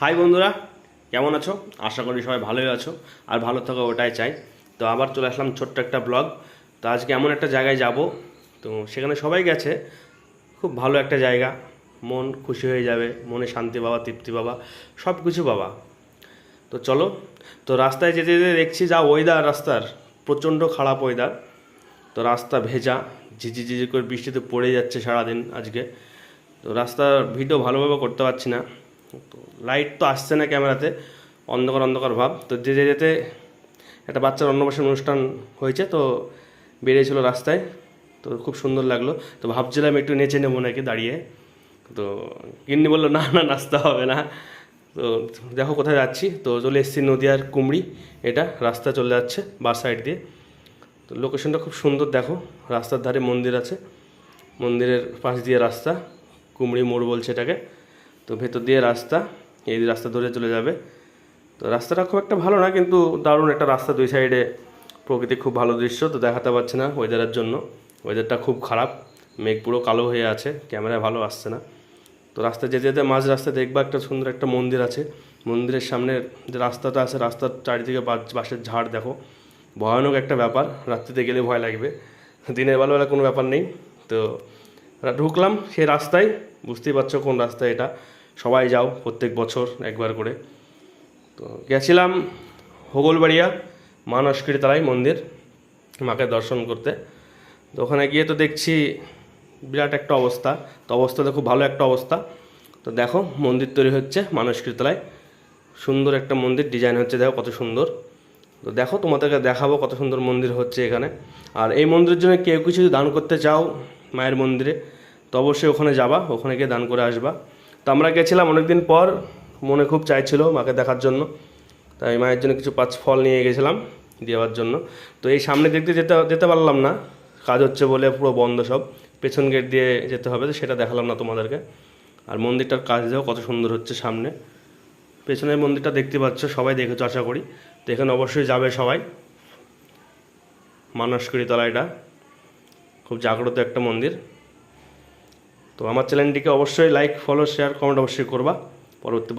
High বন্ধুরা, কেমন আছো? আশা করি সবাই ভালোই আছো, আর ভালো থাকো ওটাই চাই। তো আবার চলে আসলাম ছোট্ট একটা ব্লগ তো আজকে এমন একটা জায়গায় যাব, তো সেখানে সবাই গেছে। খুব ভালো একটা জায়গা। মন খুশি হয়ে যাবে, মনে শান্তি পাবা, তৃপ্তি পাবা সব কিছু বাবা তো চলো, তো রাস্তায় যেতে যেতে দেখছি যা ওয়েদার রাস্তার, প্রচণ্ড খারাপ ওয়েদার তো রাস্তা ভেজা, ঝিঝি ঝিঝি করে বৃষ্টিতে পড়ে যাচ্ছে সারাদিন আজকে। তো রাস্তার ভিডিও ভালোভাবে করতে পারছি না। তো লাইট তো আসছে না ক্যামেরাতে অন্ধকার অন্ধকার ভাব। তো যেতে যেতে একটা বাচ্চার অন্নপ্রাশন অনুষ্ঠান হয়েছে, তো বেরিয়েছিল রাস্তায়, তো খুব সুন্দর লাগল। তো ভাবছিলাম একটু নেচে নেব নাকি দাঁড়িয়ে। তো গিন্নি বলল, না না, নাচতে হবে না। তো দেখো কোথায় যাচ্ছি। তো চলে এসেছি নদিয়ার কুমড়ি, এটা রাস্তা চলে যাচ্ছে বাস সাইড দিয়ে। তো লোকেশনটা খুব সুন্দর, দেখো, রাস্তার ধারে মন্দির আছে। মন্দিরের পাশ দিয়ে রাস্তা, কুমড়ি মোড় বলছে এটাকে। তো ভেতর দিয়ে রাস্তা, এই রাস্তা ধরে চলে যাবে। তো রাস্তাটা খুব একটা ভালো না, কিন্তু দারুণ একটা রাস্তা দুই সাইডে। প্রকৃতি খুব ভালো দৃশ্য, তো দেখাতে পারছে না ওয়েদারের জন্য। ওয়েদারটা খুব খারাপ, মেঘ পুরো কালো হয়ে আছে ক্যামেরায় ভালো আসছে না। তো রাস্তা যেতে যেতে মাঝ রাস্তায় দেখবা একটা সুন্দর একটা মন্দির আছে। মন্দিরের সামনে যে রাস্তাটা আছে, রাস্তার চারিদিকে বাস- বাঁশের ঝাড় দেখো। ভয়ানক একটা ব্যাপার, রাত্রিতে গেলে ভয় লাগবে। দিনের বেলাবেলা কোনো ব্যাপার নেই। তো ঢুকলাম সেই রাস্তায়, বুঝতেই পারছ কোন রাস্তায় এটা। সবাই যাও প্রত্যেক বছর একবার করে। তো গেছিলাম হোগলবাড়িয়া মা তলায় মন্দির, মাকে দর্শন করতে। তো ওখানে গিয়ে তো দেখছি বিরাট একটা অবস্থা। তো অবস্থাতে খুব ভালো একটা অবস্থা। তো দেখো, মন্দির তৈরি হচ্ছে তলায় সুন্দর একটা মন্দির, ডিজাইন হচ্ছে দেখো কত সুন্দর। তো দেখো, তোমাদেরকে দেখাবো কত সুন্দর মন্দির হচ্ছে এখানে। আর এই মন্দিরের জন্য কেউ কিছু দান করতে চাও মায়ের মন্দিরে, তো অবশ্যই ওখানে যাবা, ওখানে গিয়ে দান করে আসবা। তো আমরা গেছিলাম অনেকদিন পর, মনে খুব চাইছিল মাকে দেখার জন্য। তাই মায়ের জন্য কিছু পাঁচ ফল নিয়ে গেছিলাম দেওয়ার জন্য। তো এই সামনে দেখতে যেতে যেতে পারলাম না। কাজ হচ্ছে বলে পুরো বন্ধ সব। পেছন গেট দিয়ে যেতে হবে, তো সেটা দেখালাম না তোমাদেরকে। আর মন্দিরটার কাজ দেখো কত সুন্দর হচ্ছে সামনে। পেছনের মন্দিরটা দেখতে পাচ্ছ, সবাই দেখেছ, আশা করি। তো এখানে অবশ্যই যাবে সবাই। মানসকরী তলা এটা। খুব জাগ্রত একটা মন্দির। তো আমার চ্যানেলটিকে অবশ্যই লাইক ফলো শেয়ার কমেন্ট অবশ্যই করবা। পরবর্তী